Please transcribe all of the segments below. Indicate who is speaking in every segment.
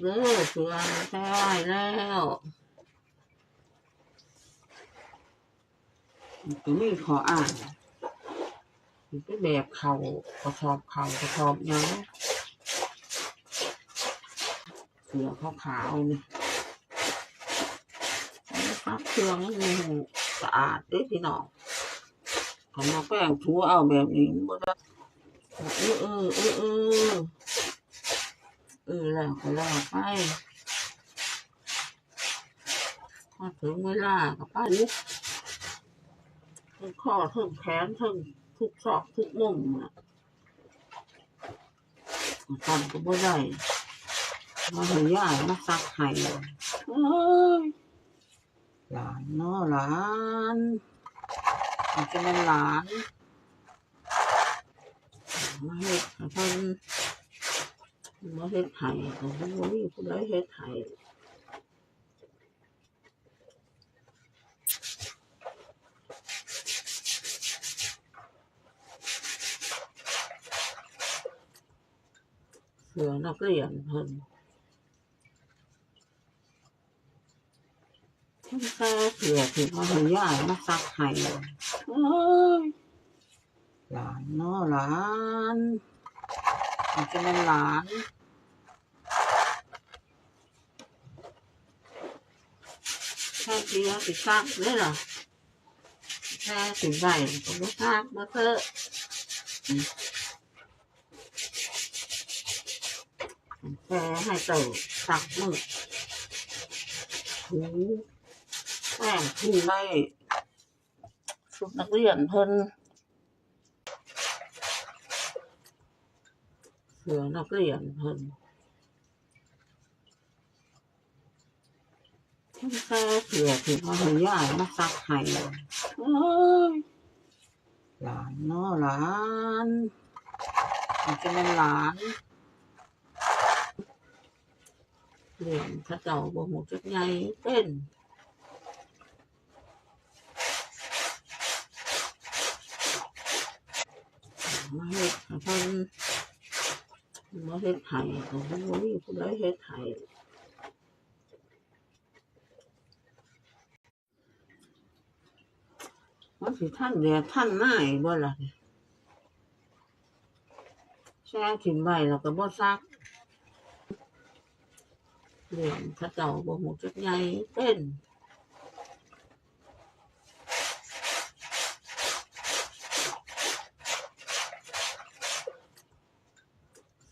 Speaker 1: เด้อเสือใช่แล้วตัวนี้ขออ่านมันเป็นแบบเขากระสอบเขากระสอบยังเสือขาวขาวนี่ซักเครื่องนี่สะอาดด้อพี่น้องขันมาแป้งทัวเอาแบบนี้มันบ่ได้เออเออเออ เออแล้วก็แล้วไปพอถึงเวลาก็ไปลุกทั้งข้อทั้งแขนทั้งทุกซอกทุกมุมอะทำก็บ่ได้มาให้ย่ายมาซักให้เอ้ยหลานเนาะหลานมันจะเป็นหลานมาเฮ็ดให้เพิ่น มาเฮ็ดให้ก็บ่มีผู้ใดเฮ็ดให้เสือนักเรียนเพิ่นเพิ่นแค่เสือที่มาให้ย่ายมาซักให้เอ้ยหลานเนาะหลาน มันจะเป็นหลานแค่เดียวสิซักเลยเหรอแค่สิใบก็ไม่ซักมาเถอะอืมแค่ให้เต่าซักมือถูแป้งถูได้ชุดนักเรียนเพิ่น เสือนักเรียนเพิ่นแค่เสือถึงมาให้ย่ายมาซักให้เอ้ยหลานเนาะหลานมันจะเป็นหลานเรียนเข้าเจ้าบ่หูจักใหญ่เป็นมาเฮ็ดให้เพิ่น มาเฮ็ดให้ก็บ่มีผู้ใดเฮ็ดให้ว่าสิท่านเดียท่านนายบ่ล่ะแช่ถิ่นใบแล้วก็บ่ซักเรียนเข้าเจ้าบ่หูจักใหญ่เป็น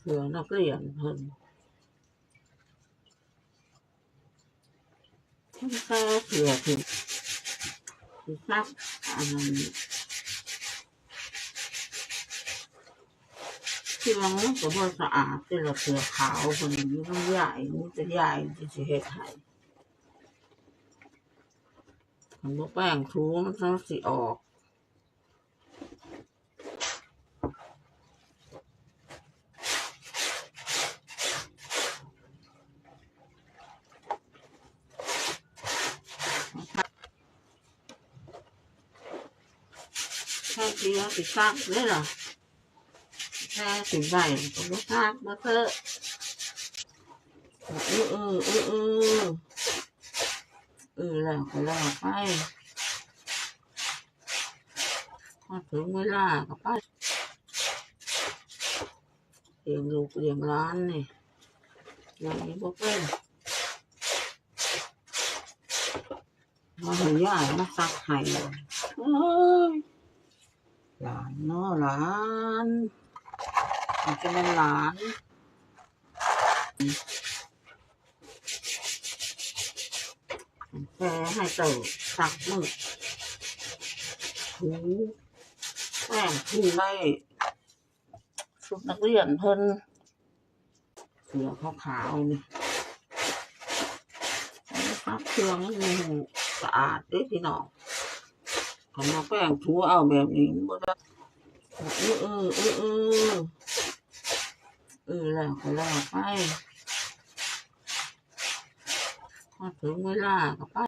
Speaker 1: เสือนักเรียนเพิ่นเพิ่นแค่เสือถิ่นสิซักอันนั้นเครื่องมันก็บ่สะอาดแต่ละเสือขาวเพิ่นอยู่น้ำยายมันจะยายที่สิเฮ็ดให้มันบ่แป้งถูมันต้องสิออก แค่เดียวสิซักเลยเหรอแค่สิใบก็ไม่ซักมาเถอะเออเออเออเออเอ ห้ายมาซักให้เอ้ยหลานเนาะหลานมันจะเป็นหลานแค่ให้เต่าสักมือถูแป้งถูได้ชุดนักเรียนเพิ่นเสือขาวขาวๆนี่ซักเครื่องนี่สะอาดด้อพี่น้อง ขันมาแป้งถูเอาแบบนี้บ่ได้เออเออเออเออเออแล้วก็แล้วไปพอถึงเวลาก็ไป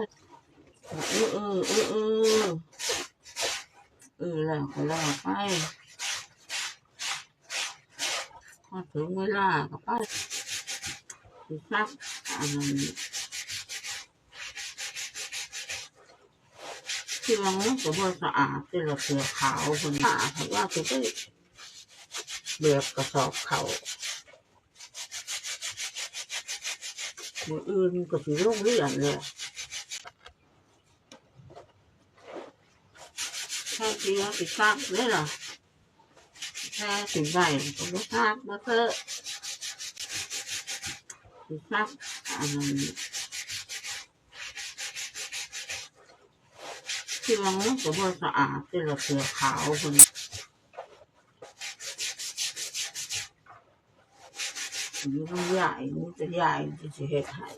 Speaker 1: เออเออเออเออเออแล้วก็แล้วไปพอถึงเวลาก็ไปคือซักอันนั้ นที่มันก็บ่สะอาดที่เราเสือขาวคนหาเพราะว่าคือไปเบียบกระสอบเขามืออื่นก็สิโรงเรียนเลยแค่เดียวสิซักเลยเหรอแค่สิใบก็บ่ซักมาเถอะสิซักอันนั้ นที่มันก็บ่สะอาดที่เราเสือขาวคนอยู่ต้องใหญ่นี่จะใหญ่ที่จะเฮ็ดให้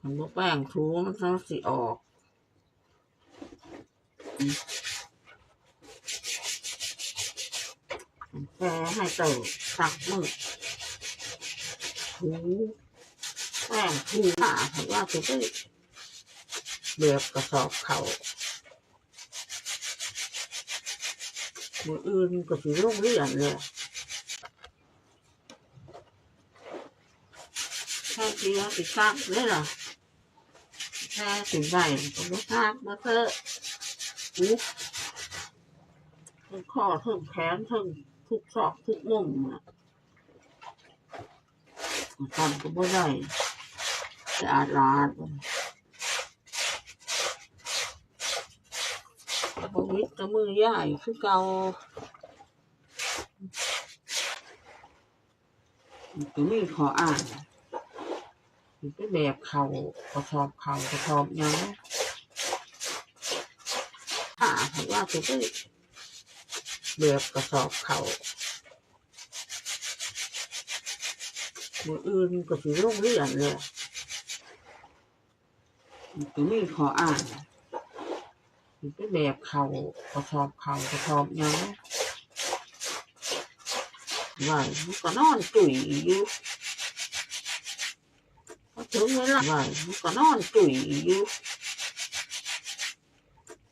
Speaker 1: มันบ่แป้งถูมันต้องสิออกแค่ให้เติมสักมือถูแป้งถูหนาเพราะว่าจะได้ เบียบกระสอบเขามืออื่นก็สิโรงเรียนเลยแค่เดียวสิซักเลยเหรอแค่สิใบก็ไม่ซักมาเถอะอุ๊บทั้งข้อทั้งแขนทั้งทุกซอกทุกมุมอะทำก็ไม่ได้จะอาดลาด บวิตกับมือย่ายคือเก่าก็มีขออ่านมันเป็นแบบเขากระสอบเขากระสอบยังถ้าถือว่าจะได้แบบกระสอบเขามืออื่นก็สิโรงเรียนเลยมันก็มีขออ่าน มันเป็นแบบเขากระสอบเขากระสอบยังไหวมันก็นอนจุ๋ยอยู่พอถึงเวลาไหวมันก็นอนจุ๋ยอยู่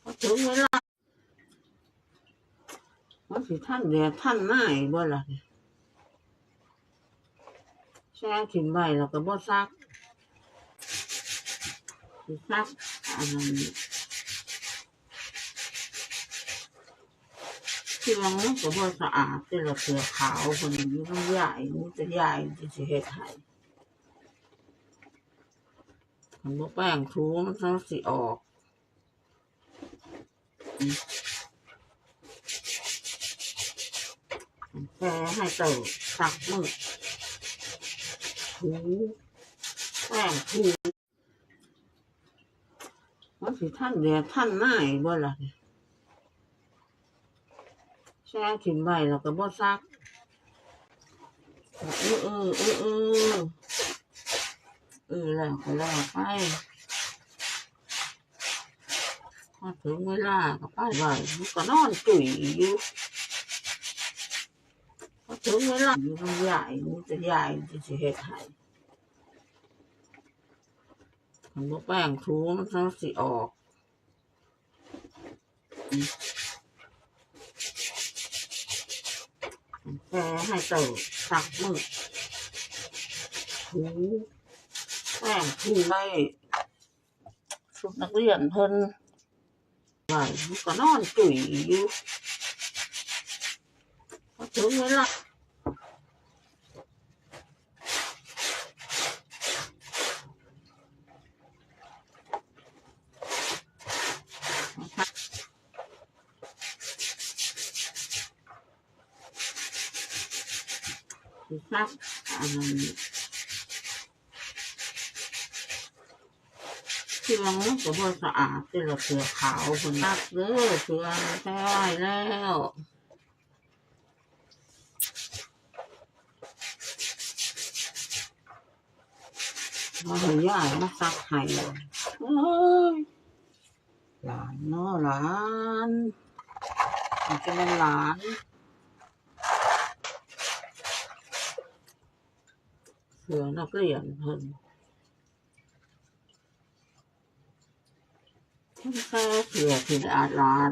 Speaker 1: พอถึงเวลามันสิท่านแดดท่านไม้บ่ล่ะแช่ถิ่นใบแล้วก็บ่ซักซักอันนั้ ที่มันมันก็บ่สะอาดที่เราเสือขาวคนอยู่ต้องใหญ่นี่จะใหญ่ที่สิเฮ็ดให้มันบ่แป้งถูมันต้องสิออกแค่ให้เติมสักมือถูแป้งถูมันสิท่านแดดท่านไม้บ่ล่ะเนี่ย แช่ถิ่นใบแล้วก็บ่ซักเออเออเออเออเออแล้วก็แล้วไปพอถึงเวลาก็ไปไหวมันก็นอนจุ๋ยอยู่พอถึงเวลาอยู่มันใหญ่มันจะใหญ่ที่จะเฮ็ดให้มันบ่แป้งถูมันต้องสิออกอืม แค่ให้เติมสักมือหูแป้งถูให้ชุดนักเรียนเพิ่นไหวก็นอนจุ๋ยอยู่พอถึงเวลา สิซักอันนั้นที่มันมันก็บ่สะอาดที่เราเสือขาวคนซักเด้อเสือแท้แล้วมาห้ย่ายมาซักให้หลานเนาะหลานมันจะเป็นหลาน เสือนักเรียนเพิ่นเพิ่นแค่เสือที่อาลาด